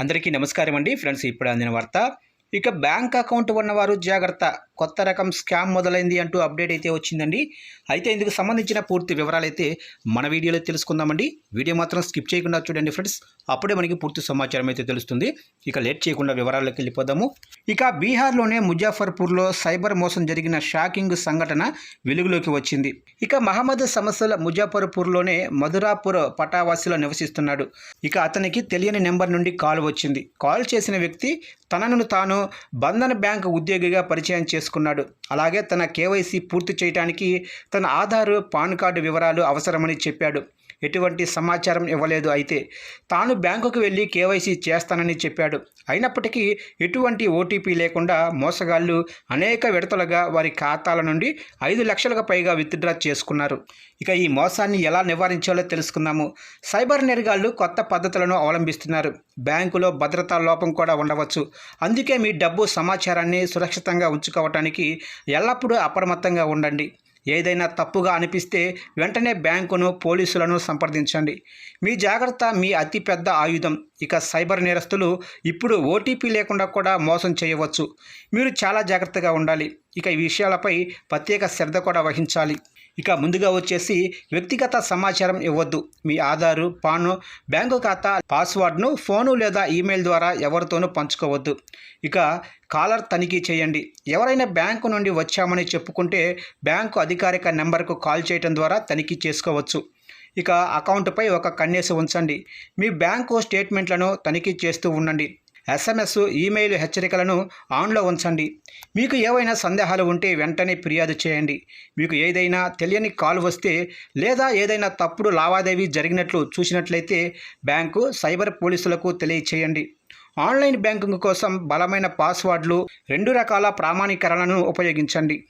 అందరికీ నమస్కారం అండి ఫ్రెండ్స్ ఇప్పుడు అందిన వార్త. ఇక బ్యాంక్ అకౌంట్ ఉన్నవారు జాగ్రత్త. కొత్త రకం స్కామ్ మొదలైంది అంటూ అప్డేట్ అయితే వచ్చిందండి. అయితే ఇందుకు సంబంధించిన పూర్తి వివరాలు అయితే మన వీడియోలో తెలుసుకుందామండి. వీడియో మాత్రం స్కిప్ చేయకుండా చూడండి ఫ్రెండ్స్. అప్పుడే మనకి పూర్తి సమాచారం అయితే తెలుస్తుంది. ఇక లేట్ చేయకుండా వివరాల్లోకి వెళ్ళిపోదాము. ఇక బీహార్లోనే ముజాఫర్పూర్లో సైబర్ మోసం జరిగిన షాకింగ్ సంఘటన వెలుగులోకి వచ్చింది. ఇక మహమ్మద్ సమస్యల ముజాఫర్పూర్లోనే మధురాపూర్ పటావాసిలో నివసిస్తున్నాడు. ఇక అతనికి తెలియని నెంబర్ నుండి కాల్ వచ్చింది. కాల్ చేసిన వ్యక్తి తనను తాను బంధన్ బ్యాంక్ ఉద్యోగిగా పరిచయం చేసుకున్నాడు అలాగే తన కేవైసీ పూర్తి చేయడానికి తన ఆధారు పాన్ కార్డు వివరాలు అవసరమని చెప్పాడు. ఎటువంటి సమాచారం ఇవ్వలేదు అయితే. తాను బ్యాంకుకు వెళ్ళి కేవైసీ చేస్తానని చెప్పాడు. అయినప్పటికీ ఎటువంటి ఓటీపీ లేకుండా మోసగాళ్ళు అనేక విడతలుగా వారి ఖాతాల నుండి ఐదు లక్షలకు పైగా విత్డ్రా చేసుకున్నారు. ఇక ఈ మోసాన్ని ఎలా నివారించాలో తెలుసుకుందాము. సైబర్ నేరగాళ్ళు కొత్త పద్ధతులను అవలంబిస్తున్నారు. బ్యాంకులో భద్రతా లోపం కూడా ఉండవచ్చు. అందుకే మీ డబ్బు సమాచారాన్ని సురక్షితంగా ఉంచుకోవటం ఉంచుకోవటానికి ఎల్లప్పుడూ అప్రమత్తంగా ఉండండి. ఏదైనా తప్పుగా అనిపిస్తే వెంటనే బ్యాంకును పోలీసులను సంప్రదించండి. మీ జాగ్రత్త మీ అతిపెద్ద ఆయుధం. ఇక సైబర్ నేరస్తులు ఇప్పుడు ఓటీపీ లేకుండా కూడా మోసం చేయవచ్చు. మీరు చాలా జాగ్రత్తగా ఉండాలి. ఇక ఈ విషయాలపై ప్రత్యేక శ్రద్ధ కూడా వహించాలి. ఇక ముందుగా వచ్చేసి వ్యక్తిగత సమాచారం ఇవ్వద్దు. మీ ఆధారు పాను బ్యాంకు ఖాతా పాస్వర్డ్ను ఫోను లేదా ఈమెయిల్ ద్వారా ఎవరితోనూ పంచుకోవద్దు. ఇక కాలర్ తనిఖీ చేయండి. ఎవరైనా బ్యాంకు నుండి వచ్చామని చెప్పుకుంటే బ్యాంకు అధికారిక నెంబర్కు కాల్ చేయడం ద్వారా తనిఖీ చేసుకోవచ్చు. ఇక అకౌంట్పై ఒక కన్నేసి ఉంచండి. మీ బ్యాంకు స్టేట్మెంట్లను తనిఖీ చేస్తూ ఉండండి. ఎస్ఎంఎస్ ఈమెయిల్ హెచ్చరికలను ఆన్లో ఉంచండి. మీకు ఏవైనా సందేహాలు ఉంటే వెంటనే ఫిర్యాదు చేయండి. మీకు ఏదైనా తెలియని కాల్ వస్తే లేదా ఏదైనా తప్పుడు లావాదేవీ జరిగినట్లు చూసినట్లయితే బ్యాంకు సైబర్ పోలీసులకు తెలియచేయండి. ఆన్లైన్ బ్యాంకింగ్ కోసం బలమైన పాస్వర్డ్లు రెండు రకాల ప్రామాణీకరణను ఉపయోగించండి.